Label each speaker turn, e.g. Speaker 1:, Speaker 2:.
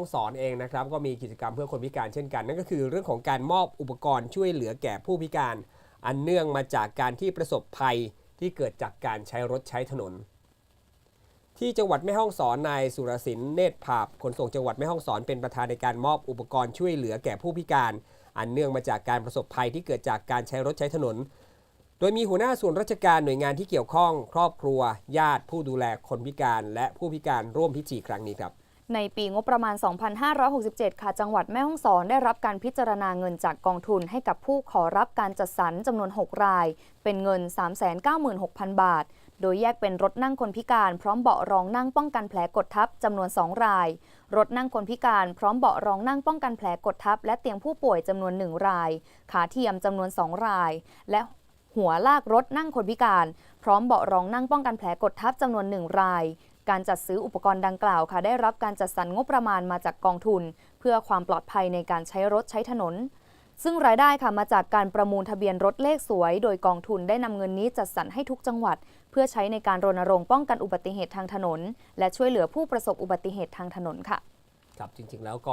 Speaker 1: ต้องสอนเองนะครับก็มีกิจกรรมเพื่อคนพิการเช่นกัน นั่นก็คือเรื่องของการมอบอุปกรณ์ช่วยเหลือแก่ผู้พิการ อันเนื่องมาจากการที่ประสบภัยที่เกิดจากการใช้รถใช้ถนน ที่จังหวัดแม่ฮ่องสอนนายสุรศิลป์เนตรภาพขนส่งจังหวัดแม่ฮ่องสอนเป็นประธานในการมอบอุปกรณ์ช่วยเหลือแก่ผู้พิการ อันเนื่องมาจากการประสบภัยที่เกิดจากการใช้รถใช้ถนน โดยมีหัวหน้าส่วนราชการหน่วยงานที่เกี่ยวข้อง ครอบครัว ญาติ ผู้ดูแลคนพิการ และผู้พิการร่วมพิธีครั้งนี้ครับ
Speaker 2: ในปีงบประมาณ 2567 ค่ะ จังหวัดแม่ฮ่องสอนได้รับการพิจารณาเงินจากกองทุนให้กับผู้ขอรับการจัดสรรจำนวน 6 ราย เป็นเงิน 396,000 บาท โดยแยกเป็นรถนั่งคนพิการ พร้อมเบาะรองนั่งป้องกันแผลกดทับจำนวน 2 ราย รถนั่งคนพิการพร้อมเบาะรองนั่งป้องกันแผลกดทับ และเตียงผู้ป่วยจำนวน 1 ราย ขาเทียมจำนวน 2 ราย และหัวลากรถนั่งคนพิการ พร้อมเบาะรองนั่งป้องกันแผลกดทับจำนวน 1 ราย การจัดซื้ออุปกรณ์ดังกล่าวค่ะ ได้รับการจัดสรรงบประมาณมาจากกองทุน เพื่อความปลอดภัยในการใช้รถใช้ถนน ซึ่งรายได้ค่ะมาจากการประมูลทะเบียนรถเลขสวย โดยกองทุนได้นำเงินนี้จัดสรรให้ทุกจังหวัด เพื่อใช้ในการรณรงค์ป้องกันอุบัติเหตุทางถนน และช่วยเหลือผู้ประสบอุบัติเหตุทางถนนค่ะ
Speaker 1: ครับจริงๆแล้วก็